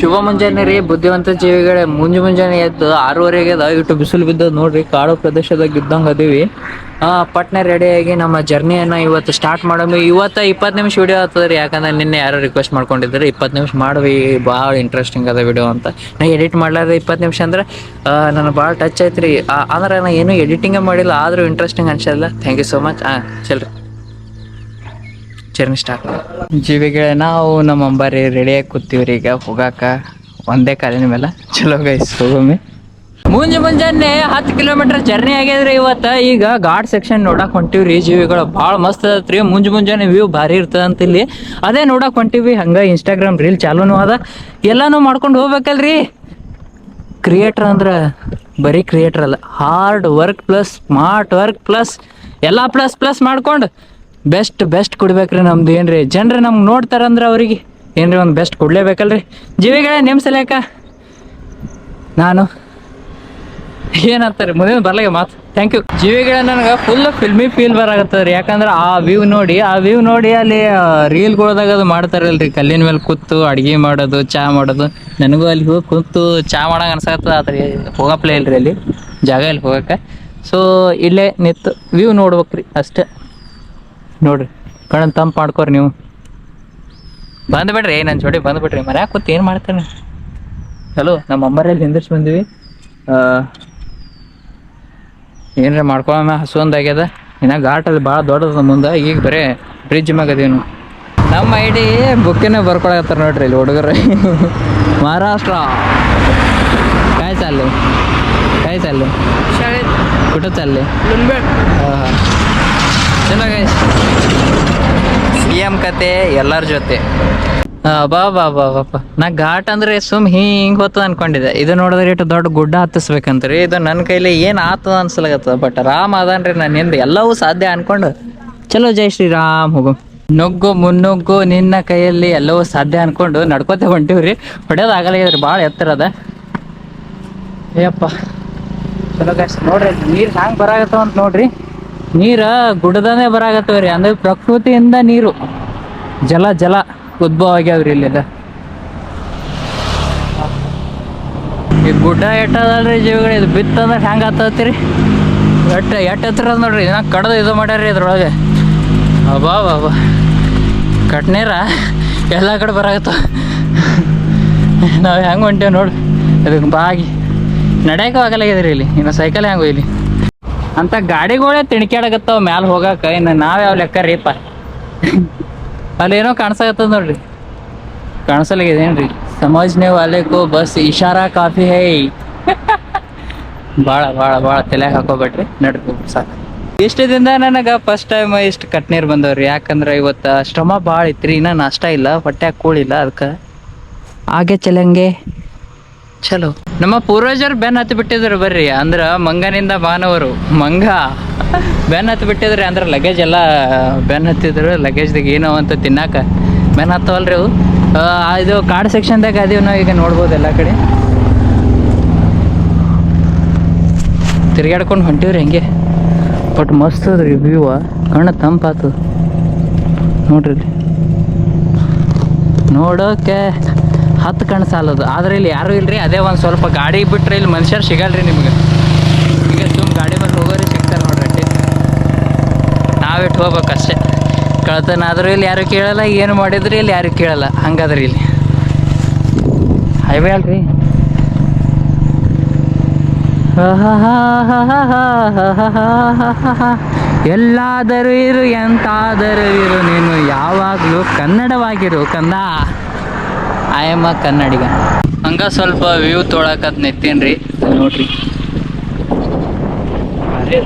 ಶುಭ ಮುಂಜಾನೆ ರೀ, ಬುದ್ಧಿವಂತ ಜೀವಿಗಳೇ, ಮುಂಜು ಮುಂಜಾನೆ ಎದ್ದು ಆರೂವರೆಗೆ ಇಟ್ಟು ಬಿಸಿಲು ಬಿದ್ದು ನೋಡ್ರಿ, ಕಾಡು ಪ್ರದೇಶದಾಗ ಇದ್ದಂಗ ಅದೀವಿ. ಆ, ಪಟ್ನೆ ರೆಡಿಯಾಗಿ ನಮ್ಮ ಜರ್ನಿಯನ್ನ ಇವತ್ತು ಸ್ಟಾರ್ಟ್ ಮಾಡೋಮಿ ಇವತ್ತ ಇಪ್ಪತ್ತು ನಿಮಿಷ ವಿಡಿಯೋ ಆಗ್ತದ್ರಿ ಯಾಕಂದ್ರೆ ನಿನ್ನೆ ಯಾರೋ ರಿಕ್ವೆಸ್ಟ್ ಮಾಡ್ಕೊಂಡಿದ್ರಿ. ಇಪ್ಪತ್ತು ನಿಮಿಷ ಮಾಡ್ವಿ, ಭಾಳ ಇಂಟ್ರೆಸ್ಟಿಂಗ್ ಅದ ವಿಡಿಯೋ ಅಂತ. ನಾ ಎಡಿಟ್ ಮಾಡ್ಲಾರ್ದೆ ಇಪ್ಪತ್ತು ನಿಮಿಷ ಅಂದ್ರೆ ನನಗೆ ಭಾಳ ಟಚ್ ಐತ್ರಿ ಅಂದ್ರೆ ನಾ ಏನು ಎಡಿಟಿಂಗೇ ಮಾಡಿಲ್ಲ, ಆದ್ರೂ ಇಂಟ್ರೆಸ್ಟಿಂಗ್ ಅನ್ಸಲ್ಲ. ಥ್ಯಾಂಕ್ ಯು ಸೋ ಮಚ್ ಹಾಂ ಚಲ್ರಿ. ಜರ್ನಿ ಸ್ಟಾರ್ಟ್ ಜೀವಿಗಳೇ ನಾವು ನಮ್ಮ ಅಂಬಾರಿ ರೆಡಿಯಾಗಿ ಕೂತೀವ್ರಿ ಈಗ ಹೋಗಾಕ. ಒಂದೇ ಕಾಲಿನ ಮೇಲೆ. ಚಲೋ ಗೈಸ್ ಹೋಗೊಮ್ಮೆ. ಮುಂಜೆ ಮುಂಜಾನೆ ಹತ್ತು ಕಿಲೋಮೀಟರ್ ಜರ್ನಿ ಆಗ್ಯದ್ರಿ ಇವತ್ತ. ಈಗ ಘಾಟ್ ಸೆಕ್ಷನ್ ನೋಡಕ್ ಹೊಂಟಿವ್ರಿ ಜೀವಿಗಳು. ಭಾಳ ಮಸ್ತ್ ಅದತ್ರಿ ಮುಂಜೆ ಮುಂಜಾನೆ ವ್ಯೂ ಭಾರಿ ಇರ್ತದ ಅಂತ ಇಲ್ಲಿ. ಅದೇ ನೋಡಕ್ ಹೊಂಟಿವಿ. ಹಂಗ ಇನ್ಸ್ಟಾಗ್ರಾಮ್ ರೀಲ್ ಚಾಲೂನು ಅದ. ಎಲ್ಲಾನು ಮಾಡ್ಕೊಂಡು ಹೋಗ್ಬೇಕಲ್ರಿ. ಕ್ರಿಯೇಟರ್ ಅಂದ್ರೆ ಬರೀ ಕ್ರಿಯೇಟರ್ ಅಲ್ಲ. Hard work plus smart work plus ಎಲ್ಲ ಪ್ಲಸ್ ಪ್ಲಸ್ ಮಾಡ್ಕೊಂಡು ಬೆಸ್ಟ್ ಬೆಸ್ಟ್ ಕೊಡ್ಬೇಕ್ರಿ ನಮ್ದು ಏನ್ರಿ? ಜನರು ನಮ್ಗೆ ನೋಡ್ತಾರಂದ್ರೆ ಅವ್ರಿಗೆ. ಏನ್ರಿ ಒಂದು ಬೆಸ್ಟ್ ಕೊಡ್ಲೇಬೇಕಲ್ರಿ? ಜೀವಿಗಳೇ ನಿಮ್ಮ ಸಲಕ ನಾನು. ಏನಂತಾರೆ? ಮುಂದಿನ ಬರ್ಲಾಗ ಮಾತು. ಥ್ಯಾಂಕ್ ಯು ಜೀವಿಗಳ ನನಗೆ ಫುಲ್ ಫಿಲ್ಮಿ ಫೀಲ್ ಬರಾಗತ್ತದ್ರಿ ಯಾಕಂದ್ರೆ ಆ ವ್ಯೂ ನೋಡಿ, ಆ ವ್ಯೂ ನೋಡಿ ಅಲ್ಲಿ ರೀಲ್ಗಳದಾಗ ಅದು ಮಾಡ್ತಾರಲ್ರಿ. ಕಲ್ಲಿನ ಮೇಲೆ ಕೂತು, ಅಡ್ಗೆ ಮಾಡೋದು, ಚಾ ಮಾಡೋದು. ನನಗೂ ಅಲ್ಲಿ ಹೋಗಿ ಕೂತು, ಚಾ ಮಾಡೋಂಗೆ ಅನ್ಸತ್ತದ ಆದ್ರೆ ಹೋಗಪ್ಲೇ ಇಲ್ರಿ ಅಲ್ಲಿ. ಜಾಗ ಅಲ್ಲಿ ಹೋಗಕ್ಕೆ. ಸೊ ಇಲ್ಲೇ ನಿತ್ತು ವ್ಯೂ ನೋಡ್ಬೇಕ್ರಿ ಅಷ್ಟೇ. ನೋಡ್ರಿ ಕಣ್ಣು ತಂಪು ಮಾಡ್ಕೋರಿ ನೀವು. ಬಂದ್ಬಿಡ್ರಿ ನನ್ನ ಜೋಡಿ ಬಂದ್ಬಿಡ್ರಿ. ಮರ ಕೂತ್ ಏನು ಮಾಡ್ತಾನೆ ಹಲೋ ನಮ್ಮ ಅಮ್ಮರಲ್ಲಿ ಹಿಂದಿರ್ಸಿ ಬಂದಿವಿ. ಏನ್ರ ಮಾಡ್ಕೊಳಮ್ಮ ಹಸುವಂದಾಗ್ಯದ ಇನ್ನ ಘಾಟಲ್ಲಿ ಭಾಳ ದೊಡ್ಡದ ಮುಂದೆ ಈಗ ಬರೇ ಬ್ರಿಡ್ಜ್ ಮಾಗದೇನು ನಮ್ಮ ಐ ಡಿ ಬುಕ್ಕಿನ ಬರ್ಕೊಳಕತ್ತಾರ ನೋಡ್ರಿ ಇಲ್ಲಿ ಹುಡುಗರು. ಮಹಾರಾಷ್ಟ್ರ. ಕಾಯ್ಸಲ್ಲಿ ಕಾಯ್ಸಲ್ಲಿ. ಕುಟುತ್ತಲ್ಲಿ. ಹಾಂ ಹಾಂ ಸಿ ಎಂ ಕತೆ, ಎಲ್ಲರ ಜೊತೆ. ಬಾ ಬಾ ಬಾ ಬಾಪ ನಾ ಘಾಟ್ ಅಂದ್ರೆ ಸುಮ್ ಹಿಂಗ್ ಹೋತದ ಅನ್ಕೊಂಡಿದ್ದೆ. ಇದು ನೋಡಿದ್ರೆ ಇಟ್ಟು ದೊಡ್ಡ ಗುಡ್ಡ ಹತ್ತಿಸ್ಬೇಕಂತ್ರಿ ಇದು ನನ್ನ ಕೈಲಿ ಏನ್ ಆತದ ಅನ್ಸಲಾಗತ್ತದ ಬಟ್ ರಾಮ್ ಅದನ್ರಿ ಹಿಂದೆ ಎಲ್ಲವೂ ಸಾಧ್ಯ ಅನ್ಕೊಂಡು. ಚಲೋ, ಜೈ ಶ್ರೀರಾಮ್, ಹೋಗು. ನುಗ್ಗು, ಮುನ್ನುಗ್ಗು, ನಿನ್ನ ಕೈಯಲ್ಲಿ ಎಲ್ಲವೂ ಸಾಧ್ಯ ಅನ್ಕೊಂಡು ನಡ್ಕೋತ ಹೊಂಟಿವ್ರಿ ಹೊಡೆಯೋದು ಆಗಲ್ಲ ಭಾಳ ಎತ್ತರ ಅದ ಏಯಪ್ಪ. ಚಲೋ ಗಾಯ್ಸ್ ನೋಡ್ರಿ, ನೀರ್ ಹ್ಯಾಂಗ್ ಬರಾಗತ್ತ ಅಂತ ನೋಡ್ರಿ. ನೀರ ಗುಡ್ಡದಾನೆ ಬರಾಗತ್ತವ್ರಿ ಅಂದ್ರೆ ಪ್ರಕೃತಿಯಿಂದ ನೀರು. ಜಲ ಜಲ ಉದ್ಭವ ಆಗ್ಯಾವ್ರಿ ಇಲ್ಲಿ ಈ ಗುಡ್ಡ ಎಟ್ಟದಲ್ರಿ ಜೀವಿಗಳು, ಇದು ಬಿತ್ತಂದ್ರೆ ಹೆಂಗೆ ಆತತ್ರಿ? ಎಟ್ಟ ಎಟ್ಟ ಅದ ನೋಡ್ರಿ. ಇನ್ನ ಕಡ್ದು ಇದು ಮಾಡ್ಯಾರ್ರಿ ಇದ್ರೊಳಗೆ. ಅಬಾ ಬಾಬಾ ಕಟ್ನೀರ ಎಲ್ಲ ಕಡೆ ಬರಾಗತ್ತ ನಾವು ಹೆಂಗೆ ಹೊಂಟೇವ್ ನೋಡಿ. ಅದಕ್ಕೆ ಬಾಗಿ ನಡೆಯಕ್ಕೆ ಆಗಲಾಗಿದ್ರಿ ಇಲ್ಲಿ. ಇನ್ನು ಸೈಕಲ್ ಹೆಂಗೆ ಇಲ್ಲಿ. ಅಂತ ಗಾಡಿಗಳೇ ತಿಣ್ಕ್ಯಾಡಕತ್ತಾವ ಮ್ಯಾಲ ಹೋಗಾಕ. ಇನ್ನು ನಾವ್ ಯಾವ ಲೆಕ್ಕ ರೀಪ. ಅಲ್ಲೇನೋ ಕಾಣಿಸಕತ್ತದ ನೋಡ್ರಿ. ಕಾಣಿಸಲಾಗಿದೇನ್ರಿ? ಸಮಾಜ್ನೇ ವಾಲೆಕೋ ಬಸ್ ಇಶಾರಾ ಕಾಫಿ ಹೈ. ಭಾಳ ಭಾಳ ಭಾಳ ತಲೆ ಹಾಕೋಬೇಡ್ರಿ. ನಡ್ರಿ ಸಾಕು. ಇಷ್ಟು ದಿನದ ನನಗೆ ಫಸ್ಟ್ ಟೈಮ್ ಇಷ್ಟು ಕಟ್ನೀರು ಬಂದವ್ರಿ. ಯಾಕಂದ್ರೆ ಇವತ್ತು ಶ್ರಮ ಭಾಳ ಇತ್ತು ರೀ ಇನ್ನೂ ನಾಷ್ಟ ಇಲ್ಲ ಹೊಟ್ಟೆ ಕೂಳಿಲ್ಲ ಅದಕ್ಕೆ ಹಾಗೆ ಚಲಂಗೆ. ಚಲೋ. ನಮ್ಮ ಪೂರ್ವಜರು ಬೆನ್ ಹತ್ತಿ ಬಿಟ್ಟಿದ್ರು ಬರ್ರಿ, ಅಂದ್ರ ಮಂಗನಿಂದ ಮಾನವರು ಮಂಗ, ಬೆನ್ ಹತ್ತಿ ಬಿಟ್ಟಿದ್ರಿ ಅಂದ್ರೆ ಲಗೇಜ್ ಎಲ್ಲ, ಬೆನ್ ಹತ್ತಿದ್ರು ಲಗೇಜ್ದಾಗ ಏನೋ ಅಂತ ತಿನ್ನಾಕ. ಬೆನ್ ಹತ್ತವಲ್ರಿ ಅವು. ಇದು ಕಾಡ್ ಸೆಕ್ಷನ್ದಾಗ ಅದೀವಿ ನಾವು ಈಗ ನೋಡ್ಬೋದು ಎಲ್ಲ ಕಡೆ. ತಿರ್ಗಾಡ್ಕೊಂಡು ಹೊಂಟಿವ್ರಿ ಹಂಗೆ. ಬಟ್ ಮಸ್ತ್ ಅದ್ರಿ ವ್ಯೂ ಕಣ್ಣು ತಂಪಾತು ನೋಡ್ರಿ ನೋಡೋಕೆ. ಹತ್ತು ಕಣ್ಣು ಸಾಲದು ಆದ್ರೆ ಇಲ್ಲಿ ಯಾರೂ ಇಲ್ರಿ ಅದೇ ಒಂದು ಸ್ವಲ್ಪ ಗಾಡಿ ಬಿಟ್ರೆ ಇಲ್ಲಿ ಮನುಷ್ಯರು ಸಿಗಲ್ರಿ ನಿಮ್ಗೆ ಈಗ ಸುಮ್ ಗಾಡಿ ಮೇಲೆ ಹೋಗೋರಿ ಸಿಗ್ತಾರೆ ನೋಡ್ರಿ ನಾವಿಟ್ಟು ಹೋಗ್ಬೇಕು ಅಷ್ಟೇ ಕಳ್ತನ ಆದ್ರೂ ಇಲ್ಲಿ ಯಾರು ಕೇಳಲ್ಲ ಏನು ಮಾಡಿದ್ರು ಇಲ್ಲಿ ಯಾರು ಕೇಳಲ್ಲ ಹಂಗಾದ್ರೆ ಇಲ್ಲಿ ಹೈವೇ ಅಲ್ರಿ ಎಲ್ಲಾದರೂ ಇರು ಎಂತಾದರೂ ಇರು ನೀನು ಯಾವಾಗಲೂ ಕನ್ನಡವಾಗಿರು ಕಂದ ಐ ಎಂ ಅ ಕನ್ನಡಿಗ. ಹಂಗ ಸ್ವಲ್ಪ ವ್ಯೂ ತೊಳಕತ್ ನಿಂತೀನ್ರಿ. ನೋಡ್ರಿ. ಅರೆ.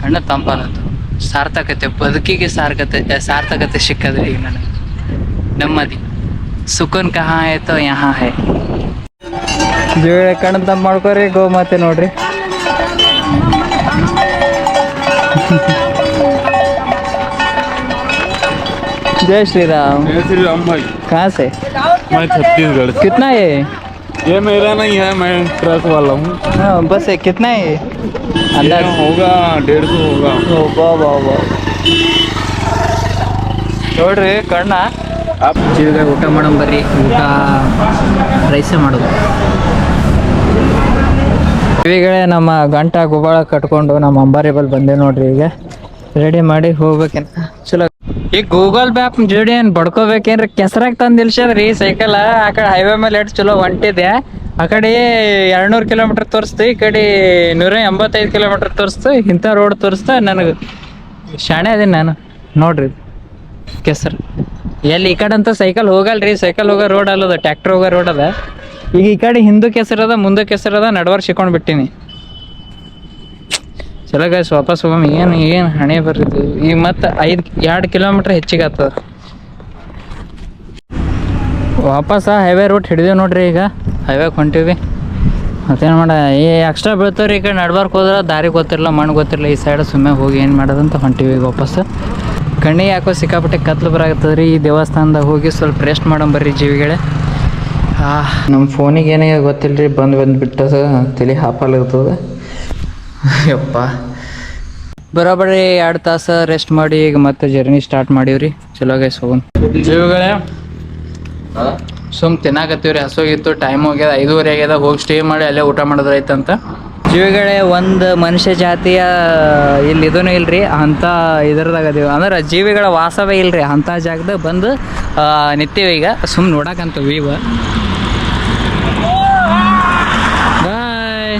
ಕಣ್ಣ ತಂಪಾನತ್ತು ಸಾರ್ಥಕತೆ ಬದುಕಿಗೆ ಸಾರ್ಥಕತೆ ಸಾರ್ಥಕತೆ ಸಿಕ್ಕದ್ರಿ ಈಗ ನನಗೆ. ನೆಮ್ಮದಿ. ಸುಖನ್ ಕಹಾ ಆಯ್ತೋ ತೋ ಯಹಾ ಹೇ. ಕಣ್ಣು ತಂಪ ಮಾಡ್ಕೋರಿ ಗೋ ಮಾತೆ ನೋಡ್ರಿ. जय श्री राम जय श्री राम भाई कहाँ से मैं छत्तीसगढ़ से कितना है ये मेरा नहीं है मैं ट्रक वाला हूँ हाँ बस है कितना है ये? ये अंदाज होगा डेढ़ सौ होगा ಓ ಬಾ ಬಾ ಬಾ ನೋಡ್ರಿ ಕಣ್ಣ ಜೀವಿಗೆ ಊಟ ಮಾಡೋಣ ಬರ್ರಿ ಊಟ ರೈಸೇ ಮಾಡೋದು ಜೀವಿಗಳೇ ನಮ್ಮ ಗಂಟ ಗುಬಾಳ ಕಟ್ಕೊಂಡು ನಮ್ಮ ಅಂಬಾರಿ ಬಲ್ ಬಂದೆ ನೋಡ್ರಿ ಈಗ ರೆಡಿ ಮಾಡಿ ಹೋಗ್ಬೇಕೇನ ಚಲೋ ಈ ಗೂಗಲ್ ಮ್ಯಾಪ್ ಜೋಡಿ ಏನ್ ಬಡ್ಕೋಬೇಕೇನ್ರಿ? ಕೆಸರಾಗ ತಂದ್ ಸೈಕಲ್ ಆ ಕಡೆ ಹೈವೇ ಮೇಲೆ ಎಷ್ಟು ಚಲೋ ಹೊಂಟಿದೆ ಆ ಕಡೆ ಎರಡ್ನೂರ್ ಕಿಲೋಮೀಟರ್ ತೋರಿಸ್ತು, ಈ ಕಡೆ ನೂರ ಎಂಬತ್ತೈದು ಕಿಲೋಮೀಟರ್ ತೋರಿಸ್ತು, ಇಂಥ ರೋಡ್ ತೋರಿಸ್ತು ನನಗೆ ಶಾಣೆ ಅದೀನಿ ನಾನು. ನೋಡ್ರಿ ಕೆಸರು. ಎಲ್ಲಿ ಈ ಕಡೆ ಅಂತ ಸೈಕಲ್ ಹೋಗಲ್ರಿ ಸೈಕಲ್ ಹೋಗೋ ರೋಡ್ ಅಲ್ಲದ ಟ್ರ್ಯಾಕ್ಟರ್ ಹೋಗೋ ರೋಡ್ ಅದ. ಈಗ ಈ ಕಡೆ ಹಿಂದೂ ಕೆಸರದ ಮುಂದೆ ಕೆಸರದ ನಡವರ್ ಸಿಕ್ಕೊಂಡು ಬಿಟ್ಟಿನಿ ಚಲೋ ಗಾಯ್ಸ್ ವಾಪಸ್ ಹೋಗಮ್. ಏನು ಏನು ಹಣೆ ಬರ್ರಿದ್ದು ಈಗ ಮತ್ತೆ ಐದು, ಎರಡು ಕಿಲೋಮೀಟ್ರ್ ಹೆಚ್ಚಿಗೆ ಆಗ್ತದ ವಾಪಸ್ ಹೈವೇ ರೂಟ್ ಹಿಡಿದೇವೆ ನೋಡ್ರಿ ಈಗ. ಹೈವೇಗೆ ಹೊಂಟೀವಿ. ಮತ್ತೇನು ಮಾಡ, ಏ ಎಕ್ಸ್ಟ್ರಾ ಬೀಳ್ತಾವ್ರಿ ಈ ಕಡೆ. ನಡ್ಬಾರ್ಕ್ ಹೋದ್ರೆ ದಾರಿ ಗೊತ್ತಿರಲ್ಲ, ಮಣ್ಣು ಗೊತ್ತಿರಲ್ಲ. ಈ ಸೈಡ್ ಸುಮ್ಮನೆ ಹೋಗಿ ಏನು ಮಾಡೋದಂತ ಹೊಂಟೀವಿ ಈಗ ವಾಪಸ್. ಕಣ್ಣಿಗೆ ಯಾಕೋ ಸಿಕ್ಕಾಪಟ್ಟೆ ಕತ್ಲು ಬರಾಗ್ತದ್ರಿ ಈ ದೇವಸ್ಥಾನದಾಗ ಹೋಗಿ ಸ್ವಲ್ಪ ರೆಸ್ಟ್ ಮಾಡೋಣ ಬರ್ರಿ ಜೀವಿಗಳೇ. ನಮ್ಮ ಫೋನಿಗೆ ಏನೇ ಗೊತ್ತಿಲ್ಲ ರೀ ಬಂದು ಬಂದು ಬಿಟ್ಟದ. ತಲೆ ಹಾಪಾಲಿರ್ತದ ಯಪ್ಪ. ಬರೋಬರಿ ಎರಡು ತಾಸು ರೆಸ್ಟ್ ಮಾಡಿ ಈಗ ಮತ್ತೆ ಜರ್ನಿ ಸ್ಟಾರ್ಟ್ ಮಾಡೀವ್ರಿ. ಚಲೋ ಗೈಸ್ ಹೋಗೋಣ. ಜೀವಗಳೇ ಸುಮ್ ತಿನ್ನಾಕತ್ತೀವ್ರಿ. ಹಸೋಗಿತ್ತು ಟೈಮ್ ಹೋಗ್ಯದ ಐದೂವರೆ ಆಗ್ಯದ. ಹೋಗಿ ಸ್ಟೇ ಮಾಡಿ ಅಲ್ಲೇ ಊಟ ಮಾಡಿದ್ರಾಯ್ತಂತ ಜೀವಿಗಳೇ ಒಂದು ಮನುಷ್ಯ ಜಾತಿಯ ಇಲ್ಲಿ ಇದೂ ಇಲ್ರಿ. ಅಂಥ ಇದ್ರದಾಗ ಅದೀವಿ. ಅಂದ್ರೆ ಜೀವಿಗಳ ವಾಸವೇ ಇಲ್ರಿ. ಅಂಥ ಜಾಗದ ಬಂದು ನಿತ್ತೀವಿ ನಿಂತೀವಿ ಈಗ. ಸುಮ್ ನೋಡಕಂತ ವೀವ ಬಾಯ್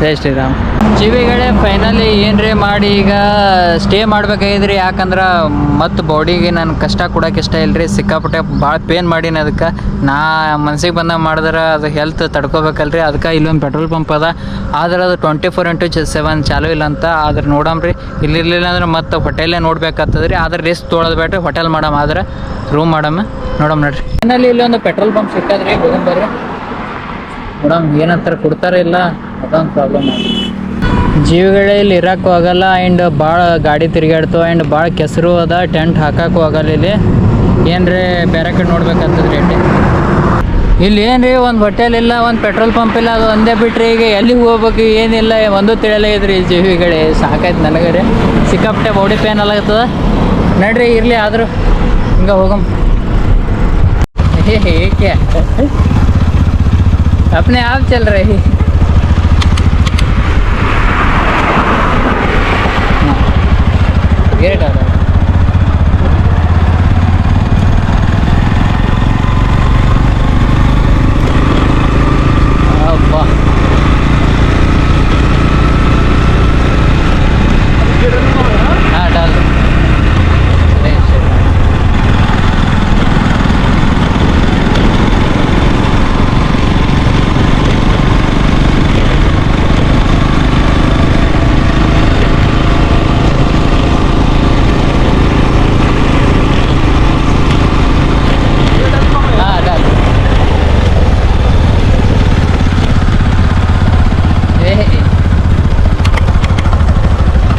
ಜೈ ಶ್ರೀರಾಮ್. ಜೀವಿಗಳೇ ಫೈನಲಿ ಏನ್ರಿ ಮಾಡಿ ಈಗ ಸ್ಟೇ ಮಾಡ್ಬೇಕಾಗಿದ್ರಿ? ಯಾಕಂದ್ರೆ ಮತ್ತು ಬಾಡಿಗೆ ನಾನು ಕಷ್ಟ ಕೊಡೋಕೆ ಇಷ್ಟ ಇಲ್ರಿ. ಸಿಕ್ಕಾಪಟ್ಟೆ ಭಾಳ ಪೇನ್ ಮಾಡೀನಿ ಅದಕ್ಕೆ. ನಾ ಮನ್ಸಿಗೆ ಬಂದಾಗ ಮಾಡಿದ್ರೆ ಅದು ಹೆಲ್ತ್ ತಡ್ಕೋಬೇಕಲ್ರಿ. ಅದಕ್ಕೆ ಇಲ್ಲೊಂದು ಪೆಟ್ರೋಲ್ ಪಂಪ್ ಅದ. ಆದ್ರೆ ಅದು ಟ್ವೆಂಟಿ ಫೋರ್ ಇಂಟು ಸೆವೆನ್ ಚಾಲೂ ಇಲ್ಲ ಅಂತ ಆದ್ರೆ ನೋಡಮ್ರಿ ಇಲ್ಲಿ ಇರ್ಲಿಲ್ಲ ಅಂದ್ರೆ ಮತ್ತೆ ಹೋಟೆಲೇ ನೋಡ್ಬೇಕಾಗ್ತದ್ರಿ. ಆದ್ರೆ ರಿಸ್ಕ್ ತೊಳೋದು ಬೇಡ್ರಿ ಹೋಟೆಲ್ ಮಾಡಮ್. ಆದ್ರೆ ರೂಮ್ ಮಾಡಮ್ಮ ನೋಡಮ್ ನೋಡ್ರಿ. ಫೈನಲಿ ಇಲ್ಲೊಂದು ಪೆಟ್ರೋಲ್ ಪಂಪ್ ಸಿಕ್ಕದ್ರಿ ಹೋಗಂಬರ್ರಿ ಮೇಡಮ್ ಏನಂತಾರ ಕೊಡ್ತಾರೆ ಇಲ್ಲ? ಅದೊಂದು ಪ್ರಾಬ್ಲಮ್ ಜೀವಿಗಳೇ ಇಲ್ಲಿ ಇರೋಕ್ಕೂ ಆಗಲ್ಲ ಆ್ಯಂಡ್ ಭಾಳ ಗಾಡಿ ತಿರುಗಾಡ್ತು ಆ್ಯಂಡ್ ಭಾಳ ಕೆಸರು ಅದ ಟೆಂಟ್ ಹಾಕಕ್ಕೂ ಆಗಲ್ಲ ಇಲ್ಲಿ. ಏನ್ರಿ, ಬೇರೆ ಕಡೆ ನೋಡ್ಬೇಕಂತದ್ರಿ ರೇಟ್ ಇಲ್ಲಿ ಏನ್ರಿ, ಒಂದು ಹೋಟೆಲ್ ಇಲ್ಲ, ಒಂದು ಪೆಟ್ರೋಲ್ ಪಂಪ್ ಇಲ್ಲ, ಅದು ಒಂದೇ ಬಿಟ್ರಿ ಈಗ ಎಲ್ಲಿಗೆ ಹೋಗ್ಬೇಕು, ಏನಿಲ್ಲ, ಒಂದು ಇದ್ರಿ ಜೀವಿಗಳೇ, ಸಾಕಾಯ್ತು ನನಗೆ ರೀ. ಸಿಕ್ಕಾಪಟ್ಟೆ ಬಾಡಿ ಪೇನ್ ಅಲ್ಲಾಗ್ತದ ನಡ್ರಿ, ಇರಲಿ ಆದರೂ. ಹಿಂಗೆ ಹೋಗಮ್. ಏಕೆ? अपने आप चल रही गिर डाला।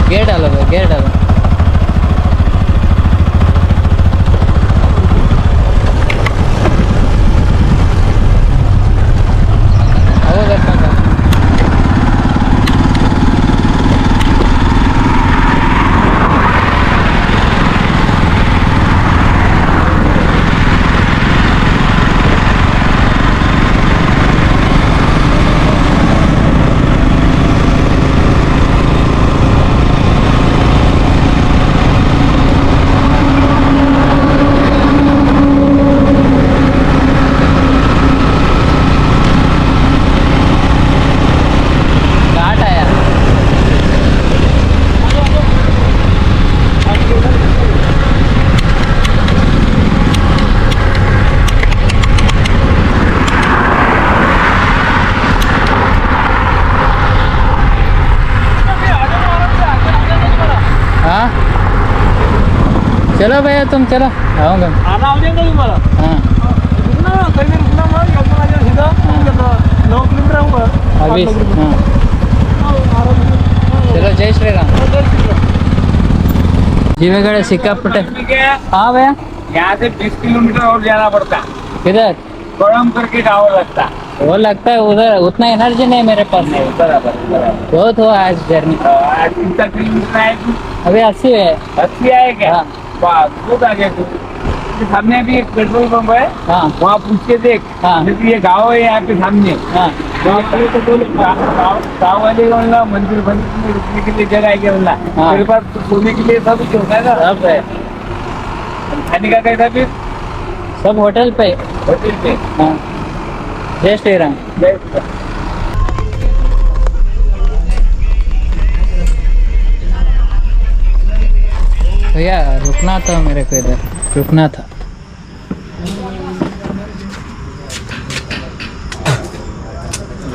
ಗೇಡ್ ಅಲ್ಲ ಅಲ್ಲ चलो भैया तुम चलो। आऊँगा आना हो जाएगा तुम्हारा। हाँ। रुकना कहीं नहीं रुकना यमुना सीधा। नौ किलोमीटर होगा। अभी हाँ। चलो जय श्री राम। जीवेगढ़ सिक्कापट्टे हाँ भैया। यहाँ से बीस किलोमीटर और जाना पड़ता। किधर? गरम करके टावर लगता। वो लगता है उधर। उतना एनर्जी नहीं मेरे पास। नहीं बराबर बहुत हुआ आज जर्नी कितना किलोमीटर आए अभी अस्सी है। अस्सी आए क्या? हाँ। वाह बहुत आगे सामने भी एक पेट्रोल पंप है। हाँ। वहाँ पूछ के देख हाँ। क्योंकि ये गाँव है यहाँ पे सामने। हाँ। तो गाँव वाले को बोला मंदिर मंदिर में रुकने के लिए जगह है क्या बोला हाँ। मेरे पास तो सोने के लिए सब कुछ होता है ना। सब है। खाने का कैसा फिर? सब होटल पे। होटल पे। हाँ। जय श्री राम। भैया रुकना था मेरे को इधर। रुकना था।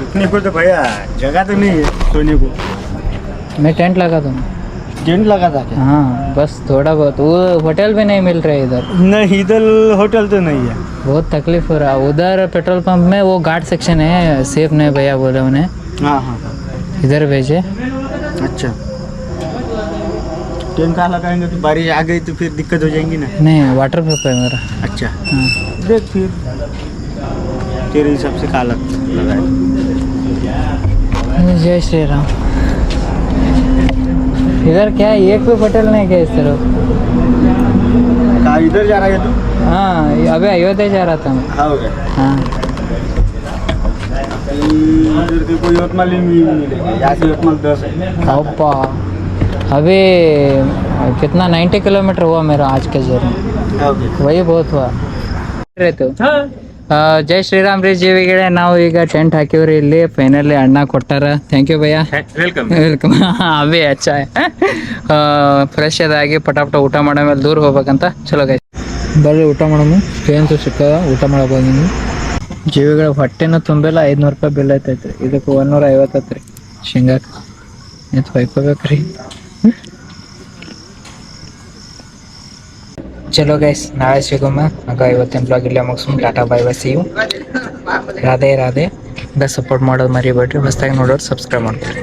रुकने को तो भैया जगह तो नहीं है सोने को। मैं टेंट लगा दूँ। टेंट लगा था क्या? हाँ बस थोड़ा बहुत। वो होटल भी नहीं मिल रहे इधर। नहीं इधर होटल तो नहीं है। बहुत तकलीफ़ हो रहा। उधर पेट्रोल पंप में वो गार्ड सेक्शन है सेफ़ नहीं भैया बोले उन्हें। हाँ हाँ। इधर भेजे। अच्छा। टेंट कहाँ लगाएँगे तो बारिश आ गई तो फिर दिक्कत हो जाएँगी ना? नहीं वाटर प्रूफ है मेरा। अच्छा। हाँ। देख फिर। तेरे हिसाब से कहाँ लग लगाए जय श्री राम इधर क्या है? एक भी होटल नहीं क्या इस तरफ़? कहाँ इधर जा रहा है तू? हाँ अभी अयोध्या जा रहा था मैं। हाँ हाँ इधर कोई यवतमाल नहीं मिलेगी यहाँ से यवतमाल दस है। अभी कितना 90 किलोमीटर हुआ मेरा आज का जर्नी हाँ, हो गया वही बहुत हुआ ಆಯ್ತು ಜೈ ಶ್ರೀರಾಮ್ ರೀ ಜೀವಿಗಳೇ ನಾವು ಈಗ ಟೆಂಟ್ ಹಾಕಿವ್ರಿ ಇಲ್ಲಿ ಫೈನಲಿ ಅಣ್ಣ ಕೊಟ್ಟಾರ thank you bhaiya welcome welcome Abhi ಅಚ್ಚ ಫ್ರೆಶ್ ಅದಾಗಿ ಪಟಾಪಟ ಊಟ ಮಾಡೋ ಮೇಲೆ ದೂರ ಹೋಗ್ಬೇಕಂತ ಚಲೋ ಗೈ ಬರ್ರಿ ಊಟ ಮಾಡಮು ಸ್ಟೇನ್ಸು ಸಿಕ್ಕದ ಊಟ ಮಾಡಬೋದು ನೀವು ಜೀವಿಗಳ ಹೊಟ್ಟೆನೂ ತುಂಬಿಲ್ಲ ಐದ್ನೂರು ರೂಪಾಯಿ ಬಿಲ್ ಐತೈತ್ರಿ ಇದಕ್ಕೆ ಒಂದೂರ ಐವತ್ತತ್ತು ರೀ ಶೇಂಗಾಕ್ಕೆ ಎತ್ತು ಬೈಕೋಬೇಕ್ರಿ ಚಲೋ ಗೈಸ್ ನಾಳೆ ಸಿಗೋಮ ಆಗ ಇವತ್ತಿನ ಬ್ಲಾಗ್ ಇಲ್ಲೇ ಮುಗಿಸ್ಕೊಂಡು Tata bye bye see you Radhe Radhe support ಮಾಡೋದು ಮರಿಬೇಡ್ರಿ ಹೊಸ್ದಾಗಿ ನೋಡೋರು ಸಬ್ಸ್ಕ್ರೈಬ್ ಮಾಡ್ತೀರಿ